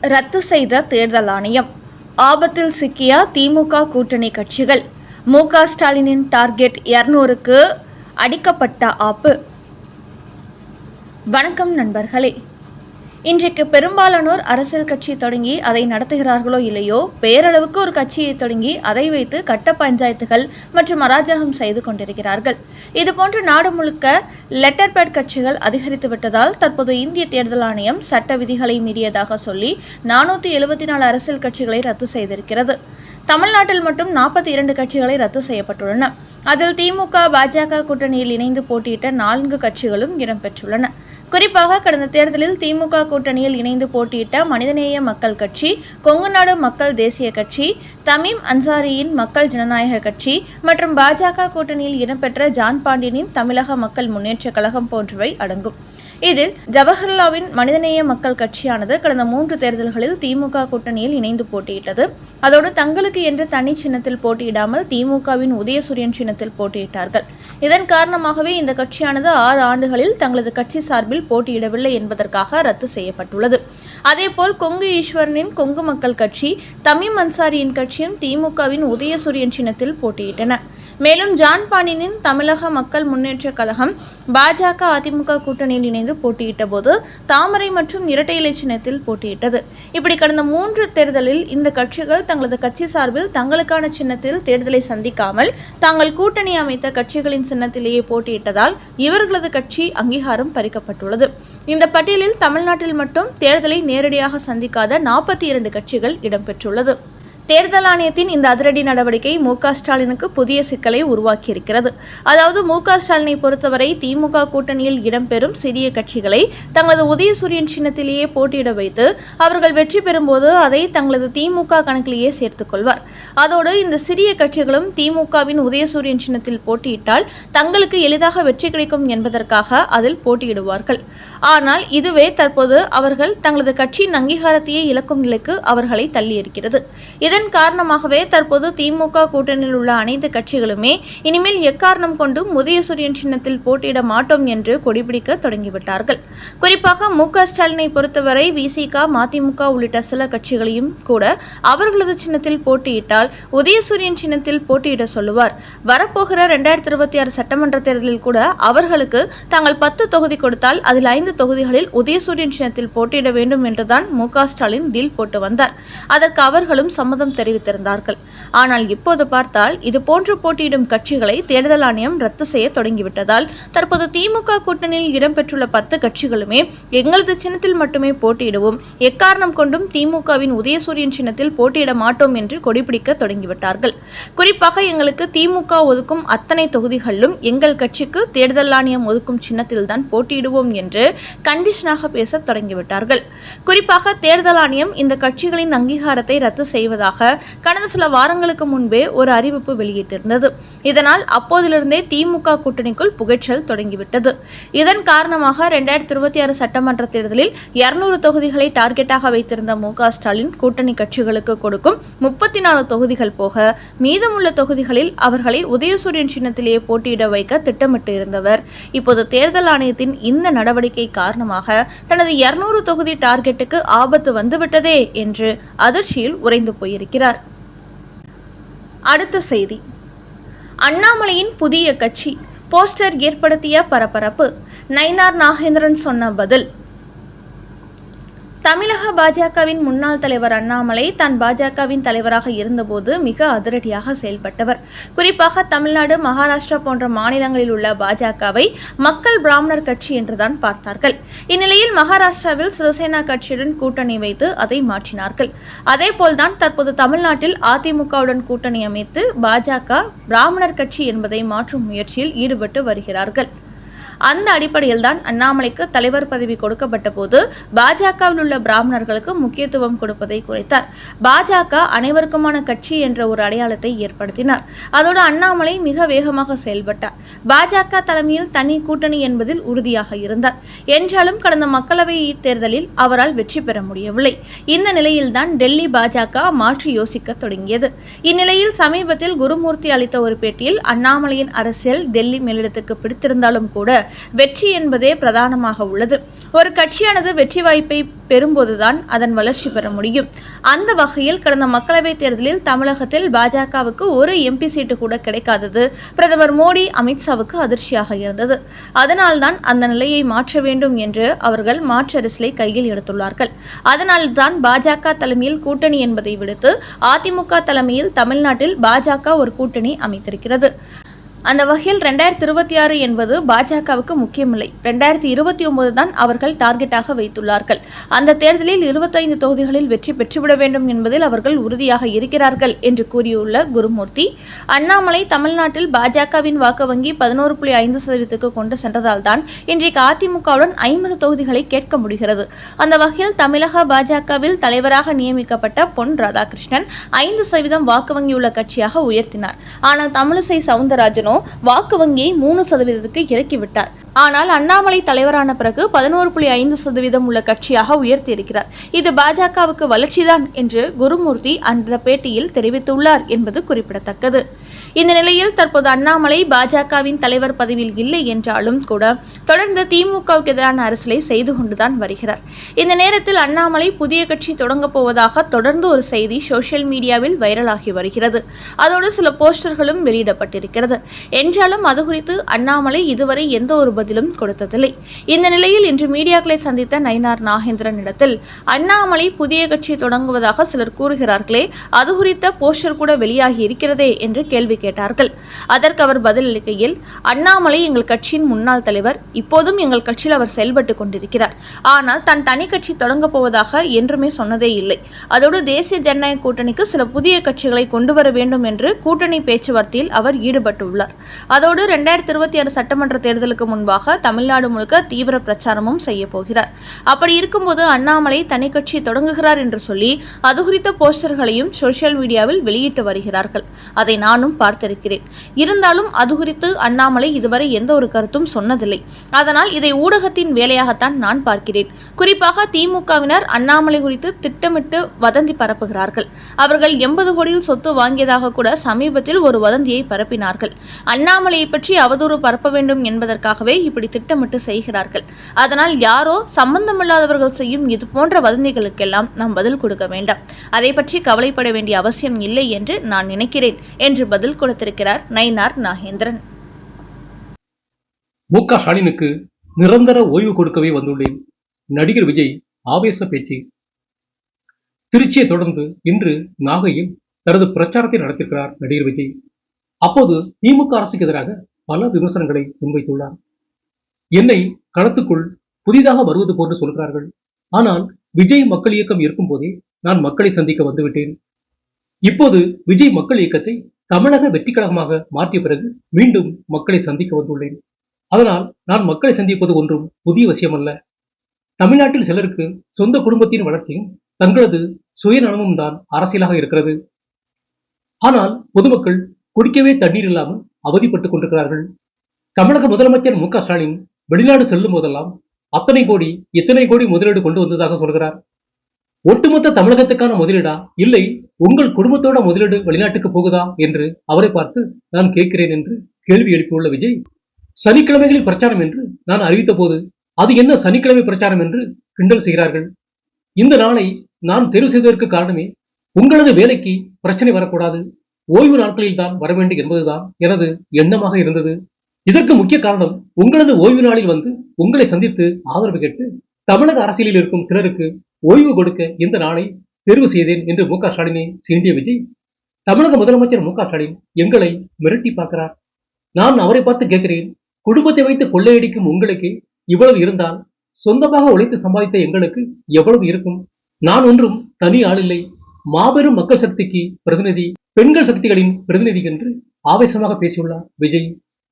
ரத்து செய்த தேர்தல் ஆணையம். ஆபத்தில் சிக்கிய திமுக கூட்டணி கட்சிகள். மு ஸ்டாலினின் டார்கெட் இருநூறுக்கு அடிக்கப்பட்ட ஆப்பு. வணக்கம் நண்பர்களே. இன்றைக்கு பெரும்பாலானோர் அரசியல் கட்சி தொடங்கி அதை நடத்துகிறார்களோ இல்லையோ பேரளவுக்கு ஒரு கட்சியை தொடங்கி அதை வைத்து கட்ட பஞ்சாயத்துகள் மற்றும் அராஜகம் செய்து கொண்டிருக்கிறார்கள். இதுபோன்று நாடு முழுக்க லெட்டர் பேட் கட்சிகள் அதிகரித்து விட்டதால் தற்போது இந்திய தேர்தல் ஆணையம் சட்ட விதிகளை மீறியதாக சொல்லி நானூற்றி எழுபத்தி நாலு அரசியல் கட்சிகளை ரத்து செய்திருக்கிறது. தமிழ்நாட்டில் மட்டும் நாற்பத்தி இரண்டு கட்சிகளை ரத்து செய்யப்பட்டுள்ளன. அதில் திமுக பாஜக கூட்டணியில் இணைந்து போட்டியிட்ட நான்கு கட்சிகளும் இடம்பெற்றுள்ளன குறிப்பாக கடந்த தேர்தலில் திமுக கூட்டணியில் இணைந்து போட்டியிட்ட மனிதநேய மக்கள் கட்சி கொங்குநாடு மக்கள் தேசிய கட்சி தமீம் அன்சாரியின் மக்கள் ஜனநாயக கட்சி மற்றும் பாஜக கூட்டணியில் இடம்பெற்ற ஜான் பாண்டியனின் தமிழக மக்கள் முன்னேற்ற கழகம் போன்றவை அடங்கும். இதில் ஜவஹர்லாவின் மனிதநேய மக்கள் கட்சியானது கடந்த மூன்று தேர்தல்களில் திமுக கூட்டணியில் இணைந்து போட்டியிட்டது. அதோடு தங்களுக்கு என்ற தனி சின்னத்தில் போட்டியிடாமல் திமுகவின் உதயசூரியன் சின்னத்தில் போட்டியிட்டார்கள். இதன் காரணமாகவே இந்த கட்சியானது ஆறு ஆண்டுகளில் தங்களது கட்சி சார்பில் போட்டியிடவில்லை என்பதற்காக ரத்து செய்யப்பட்டுள்ளது. அதேபோல் கொங்கு ஈஸ்வரனின் கொங்கு மக்கள் கட்சி தமிம் அன்சாரியின் கட்சியும் திமுகவின் உதயசூரியன் சின்னத்தில் போட்டியிட்டன. மேலும் ஜான் தமிழக மக்கள் முன்னேற்ற கழகம் பாஜக அதிமுக கூட்டணியில் இணைந்து போட்டியிட்ட போது தாமரை மற்றும் இரட்டை இலை சின்னத்தில் போட்டியிட்டது. இப்படி கடந்த மூன்று தேர்தலில் இந்த கட்சிகள் தங்களது கட்சி சார்பில் தங்களுக்கான சின்னத்தில் தேர்தலை சந்திக்காமல் தாங்கள் கூட்டணி அமைத்த கட்சிகளின் சின்னத்திலேயே போட்டியிட்டதால் இவர்களது கட்சி அங்கீகாரம் பறிக்கப்பட்டுள்ளது. இந்த பட்டியலில் தமிழ்நாட்டில் மட்டும் தேர்தலை நேரடியாக சந்திக்காத நாற்பத்தி இரண்டு கட்சிகள் இடம்பெற்றுள்ளது. தேர்தல் ஆணையத்தின் இந்த அதிரடி நடவடிக்கை மு ஸ்டாலினுக்கு புதிய சிக்கலை உருவாக்கியிருக்கிறது. அதாவது மு ஸ்டாலினை பொறுத்தவரை திமுக கூட்டணியில் இடம்பெறும் சிறிய கட்சிகளை தங்களது உதயசூரியன் சின்னத்திலேயே போட்டியிட வைத்து அவர்கள் வெற்றி பெறும்போது அதை தங்களது திமுக கணக்கிலேயே சேர்த்துக் கொள்வார். அதோடு இந்த சிறிய கட்சிகளும் திமுகவின் உதயசூரியன் சின்னத்தில் போட்டியிட்டால் தங்களுக்கு எளிதாக வெற்றி கிடைக்கும் என்பதற்காக அதில் போட்டியிடுவார்கள். ஆனால் இதுவே தற்போது அவர்கள் தங்களது கட்சியின் அங்கீகாரத்தையே இழக்கும் நிலைக்கு அவர்களை தள்ளியிருக்கிறது. இதன் காரணமாகவே தற்போது திமுக கூட்டணியில் உள்ள அனைத்து கட்சிகளுமே இனிமேல் எக்காரணம் கொண்டும் உதயசூரியன் சின்னத்தில் போட்டியிட மாட்டோம் என்று கொடிபிடிக்க தொடங்கிவிட்டார்கள். குறிப்பாக மு க ஸ்டாலினை பொறுத்தவரை விசிக மதிமுக உள்ளிட்ட சில கட்சிகளையும் கூட அவர்களது சின்னத்தில் போட்டியிட்டால் உதயசூரியன் சின்னத்தில் போட்டியிட சொல்லுவார். வரப்போகிற ரெண்டாயிரத்தி இருபத்தி ஆறு சட்டமன்ற தேர்தலில் கூட அவர்களுக்கு தாங்கள் பத்து தொகுதி கொடுத்தால் அதில் ஐந்து தொகுதிகளில் உதயசூரியன் சின்னத்தில் போட்டியிட வேண்டும் என்றுதான் மு க ஸ்டாலின் தில் போட்டு வந்தார். அதற்கு அவர்களும் சம்மதம் தெரிவித்திருந்தார்கள். ஆனால் இப்போது பார்த்தால் இது போன்று போட்டியிடும் கட்சிகளை தேர்தல் ஆணையம் ரத்து செய்ய தொடங்கிவிட்டதால் தற்போது திமுக கூட்டணியில் இடம்பெற்றுள்ள பத்து கட்சிகளுமே எங்களது சின்னத்தில் மட்டுமே போட்டியிடுவோம் எக்காரணம் கொண்டும் திமுகவின் உதயசூரியன் சின்னத்தில் போட்டியிட மாட்டோம் என்று கொடிபிடிக்க தொடங்கிவிட்டார்கள். குறிப்பாக எங்களுக்கு திமுக ஒதுக்கும் அத்தனை தொகுதிகளிலும் எங்கள் கட்சிக்கு தேர்தல் ஆணையம் ஒதுக்கும் சின்னத்தில்தான் போட்டியிடுவோம் என்று கண்டிஷனாக பேச தொடங்கிவிட்டார்கள். குறிப்பாக தேர்தல் ஆணையம் இந்த கட்சிகளின் அங்கீகாரத்தை ரத்து செய்வதாக கடந்த சில வாரங்களுக்கு முன்பே ஒரு அறிவிப்பு வெளியிட்டிருந்தது. இதனால் அப்போதிலிருந்தே திமுக கூட்டணிக்குள் புகைச்சல் தொடங்கிவிட்டது. இதன் காரணமாக இரண்டாயிரத்தி இருபத்தி ஆறு சட்டமன்ற தேர்தலில் இருநூறு தொகுதிகளை டார்கெட்டாக வைத்திருந்த மு ஸ்டாலின் கூட்டணி கட்சிகளுக்கு கொடுக்கும் முப்பத்தி நாலு தொகுதிகள் போக மீதமுள்ள தொகுதிகளில் அவர்களை உதயசூரியன் சின்னத்திலேயே போட்டியிட வைக்க திட்டமிட்டு இருந்தவர். இப்போது தேர்தல் ஆணையத்தின் இந்த நடவடிக்கை காரணமாக தனது இருநூறு தொகுதி டார்கெட்டுக்கு ஆபத்து வந்துவிட்டதே என்று அதிர்ச்சியில் உறைந்து போயிருக்கிறார் இருக்கிறார் அடுத்த செய்தி. அண்ணாமலையின் புதிய கட்சி போஸ்டர் ஏற்படுத்திய பரபரப்பு. நயினார் நாகேந்திரன் சொன்ன பதில் தமிழக பாஜகவின் முன்னாள் தலைவர் அண்ணாமலை தான் பாஜகவின் தலைவராக இருந்தபோது மிக அதிரடியாக செயல்பட்டவர். குறிப்பாக தமிழ்நாடு மகாராஷ்டிரா போன்ற மாநிலங்களில் உள்ள பாஜகவை மக்கள் பிராமணர் கட்சி என்றுதான் பார்த்தார்கள். இந்நிலையில் மகாராஷ்டிராவில் சிவசேனா கட்சியுடன் கூட்டணி வைத்து அதை மாற்றினார்கள். அதேபோல்தான் தற்போது தமிழ்நாட்டில் அதிமுகவுடன் கூட்டணி அமைத்து பாஜக பிராமணர் கட்சி என்பதை மாற்றும் முயற்சியில் ஈடுபட்டு வருகிறார்கள். அந்த அடிப்படையில் தான் அண்ணாமலைக்கு தலைவர் பதவி கொடுக்கப்பட்ட போது பாஜகவில் உள்ள பிராமணர்களுக்கு முக்கியத்துவம் கொடுப்பதை குறைத்தார். பாஜக அனைவருக்குமான கட்சி என்ற ஒரு அடையாளத்தை ஏற்படுத்தினார். அதோடு அண்ணாமலை மிக வேகமாக செயல்பட்டார். பாஜக தலைமையில் தனி கூட்டணி என்பதில் உறுதியாக இருந்தார். என்றாலும் கடந்த மக்களவை தேர்தலில் அவரால் வெற்றி பெற முடியவில்லை. இந்த நிலையில்தான் டெல்லி பாஜக மாற்றி யோசிக்க தொடங்கியது. இந்நிலையில் சமீபத்தில் குருமூர்த்தி அளித்த ஒரு பேட்டியில் அண்ணாமலையின் அரசியல் டெல்லி மேலிடத்துக்கு பிடித்திருந்தாலும் கூட கூட வெற்றி என்பதே பிரதானமாக உள்ளது. ஒரு கட்சியானது வெற்றி வாய்ப்பை பெறும்போதுதான் அதன் வளர்ச்சி பெற முடியும். அந்த வகையில் கடந்த மக்களவைத் தேர்தலில் தமிழகத்தில் பாஜகவுக்கு ஒரு எம்பி சீட்டு கூட கிடைக்காதது பிரதமர் மோடி அமித்ஷாவுக்கு அதிர்ச்சியாக இருந்தது. அதனால்தான் அந்த நிலையை மாற்ற வேண்டும் என்று அவர்கள் மாற்று அரசியலை கையில் எடுத்துள்ளார்கள். அதனால்தான் பாஜக தலைமையில் கூட்டணி என்பதை விடுத்து அதிமுக தலைமையில் தமிழ்நாட்டில் பாஜக ஒரு கூட்டணி அமைத்திருக்கிறது. அந்த வகையில் ரெண்டாயிரத்தி இருபத்தி ஆறு என்பது பாஜகவுக்கு முக்கியமில்லை. ரெண்டாயிரத்தி இருபத்தி ஒன்பது தான் அவர்கள் டார்கெட்டாக வைத்துள்ளார்கள். அந்த தேர்தலில் இருபத்தைந்து தொகுதிகளில் வெற்றி பெற்றுவிட வேண்டும் என்பதில் அவர்கள் உறுதியாக இருக்கிறார்கள் என்று கூறியுள்ள குருமூர்த்தி அண்ணாமலை தமிழ்நாட்டில் பாஜகவின் வாக்கு வங்கி பதினோரு புள்ளி ஐந்து சதவீதத்துக்கு கொண்டு சென்றதால் தான் இன்றைக்கு அதிமுகவுடன் ஐம்பது தொகுதிகளை கேட்க முடிகிறது. அந்த வகையில் தமிழக பாஜகவில் தலைவராக நியமிக்கப்பட்ட பொன் ராதாகிருஷ்ணன் ஐந்து சதவீதம் வாக்கு வங்கியுள்ள கட்சியாக உயர்த்தினார். ஆனால் தமிழிசை சவுந்தரராஜனோ வாக்கு வங்கியை மூணு சதவீதத்துக்கு இறக்கிவிட்டார். ஆனால் அண்ணாமலை தலைவரான பிறகு பதினோரு புள்ளி ஐந்து சதவீதம் உள்ள கட்சியாக உயர்த்தியிருக்கிறார். இது பாஜகவுக்கு வளர்ச்சிதான் என்று குருமூர்த்தி அந்த பேட்டியில் தெரிவித்துள்ளார் என்பது குறிப்பிடத்தக்கது. இந்த நிலையில் தற்போது அண்ணாமலை பாஜகவின் தலைவர் பதவியில் இல்லை என்றாலும் கூட தொடர்ந்து திமுகவுக்கு எதிரான அரசியலை செய்து கொண்டுதான் வருகிறார். இந்த நேரத்தில் அண்ணாமலை புதிய கட்சி தொடங்கப் போவதாக தொடர்ந்து ஒரு செய்தி சோஷியல் மீடியாவில் வைரலாகி வருகிறது. அதோடு சில போஸ்டர்களும் வெளியிடப்பட்டிருக்கிறது. என்றாலும் அது குறித்து அண்ணாமலை இதுவரை எந்த ஒரு பதிலும் கொடுத்ததில்லை. இந்த நிலையில் இன்று மீடியாக்களை சந்தித்த நயினார் நாகேந்திரனிடத்தில் அண்ணாமலை புதிய கட்சி தொடங்குவதாக சிலர் கூறுகிறார்களே அது குறித்த போஸ்டர் கூட வெளியாகி இருக்கிறதே என்று கேள்வி கேட்டார்கள். அதற்கு அவர் பதிலளிக்கையில் அண்ணாமலை எங்கள் கட்சியின் முன்னாள் தலைவர் இப்போதும் எங்கள் கட்சியில் அவர் செயல்பட்டு கொண்டிருக்கிறார். ஆனால் தன் தனி கட்சி தொடங்கப் போவதாக என்றுமே சொன்னதே இல்லை. அதோடு தேசிய ஜனநாயக கூட்டணிக்கு சில புதிய கட்சிகளை கொண்டு வர வேண்டும் என்று கூட்டணி பேச்சுவார்த்தையில் அவர் ஈடுபட்டுள்ளார். அதோடு ரெண்டாயிரத்தி இருபத்தி ஆறு சட்டமன்ற தேர்தலுக்கு முன்பாக தமிழ்நாடு முழுக்க தீவிர பிரச்சாரமும் செய்ய போகிறார். அப்படி இருக்கும்போது அண்ணாமலை தனி கட்சி தொடங்குகிறார் என்று சொல்லி அது குறித்த போஸ்டர்களையும் சோசியல் மீடியாவில் வெளியிட்டு வருகிறார்கள். அதை நானும் பார்த்திருக்கிறேன். இருந்தாலும் அது குறித்து அண்ணாமலை இதுவரை எந்த ஒரு கருத்தும் சொன்னதில்லை. அதனால் இதை ஊடகத்தின் வேலையாகத்தான் நான் பார்க்கிறேன். குறிப்பாக திமுகவினர் அண்ணாமலை குறித்து திட்டமிட்டு வதந்தி பரப்புகிறார்கள். அவர்கள் எண்பது கோடியில் சொத்து வாங்கியதாக கூட சமீபத்தில் ஒரு வதந்தியை பரப்பினார்கள். அண்ணாமலையை பற்றி அவதூறு பரப்ப வேண்டும் என்பதற்காகவே இப்படி திட்டமிட்டு செய்கிறார்கள். அதனால் யாரோ சம்பந்தமில்லாதவர்கள் செய்யும் இது போன்ற வதந்திகளுக்கெல்லாம் நாம் பதில் கொடுக்க வேண்டாம். அதை பற்றி கவலைப்பட வேண்டிய அவசியம் இல்லை என்று நான் நினைக்கிறேன் என்று பதில் கொடுத்திருக்கிறார் நயினார் நாகேந்திரன். மு க ஸ்டாலினுக்கு நிரந்தர ஓய்வு கொடுக்கவே வந்துள்ளேன். நடிகர் விஜய் ஆவேச பேச்சு. திருச்சியை தொடர்ந்து இன்று நாகையில் தனது பிரச்சாரத்தை நடத்திருக்கிறார் நடிகர் விஜய். அப்போது திமுக அரசுக்கு எதிராக பல விமர்சனங்களை முன்வைத்துள்ளார். என்னை களத்துக்குள் புதிதாக வருவது போன்று சொல்கிறார்கள். ஆனால் விஜய் மக்கள் இயக்கம் இருக்கும் போதே நான் மக்களை சந்திக்க வந்துவிட்டேன். இப்போது விஜய் மக்கள் இயக்கத்தை தமிழக வெற்றி கழகமாக மாற்றிய பிறகு மீண்டும் மக்களை சந்திக்க வந்துள்ளேன். அதனால் நான் மக்களை சந்திப்பது ஒன்றும் புதிய விஷயமல்ல. தமிழ்நாட்டில் சிலருக்கு சொந்த குடும்பத்தின் வளர்ச்சியும் தங்களது சுயநலமும் தான் அரசியலாக இருக்கிறது. ஆனால் பொதுமக்கள் குடிக்கவே தண்ணீர் இல்லாமல் அவதிப்பட்டுக் கொண்டிருக்கிறார்கள். தமிழக முதலமைச்சர் மு ஸ்டாலின் வெளிநாடு செல்லும் போதெல்லாம் அத்தனை கோடி இத்தனை கோடி முதலீடு கொண்டு வந்ததாக சொல்கிறார். ஒட்டுமொத்த தமிழகத்துக்கான முதலீடா? இல்லை உங்கள் குடும்பத்தோட முதலீடு வெளிநாட்டுக்கு போகுதா என்று அவரை பார்த்து நான் கேட்கிறேன் என்று கேள்வி எழுப்பியுள்ள விஜய் சனிக்கிழமைகளில் பிரச்சாரம் என்று நான் அறிவித்த போது அது என்ன சனிக்கிழமை பிரச்சாரம் என்று கிண்டல் செய்கிறார்கள். இந்த நாளை நான் தேர்வு செய்ததற்கு காரணமே உங்களது வேலைக்கு பிரச்சனை வரக்கூடாது. ஓய்வு நாட்களில் தான் வர வேண்டும் என்பதுதான் எனது எண்ணமாக இருந்தது. இதற்கு முக்கிய காரணம் உங்களது ஓய்வு நாளில் வந்து உங்களை சந்தித்து ஆதரவு கேட்டு தமிழக அரசியலில் இருக்கும் சிலருக்கு ஓய்வு கொடுக்க இந்த நாளை தேர்வு செய்தேன் என்று மு க ஸ்டாலினை சீண்டிய விஜய். தமிழக முதலமைச்சர் மு க ஸ்டாலின் எங்களை மிரட்டி பார்க்கிறார். நான் அவரை பார்த்து கேட்கிறேன் குடும்பத்தை வைத்து கொள்ளையடிக்கும் உங்களுக்கு இவ்வளவு இருந்தால் சொந்தமாக உழைத்து சம்பாதித்த எங்களுக்கு எவ்வளவு இருக்கும்? நான் ஒன்றும் தனி ஆள் இல்லை. மாபெரும் மக்கள் சக்திக்கு பிரதிநிதி பெண்கள் சக்திகளின் பிரதிநிதி என்று ஆவேசமாக பேசியுள்ளார் விஜய்.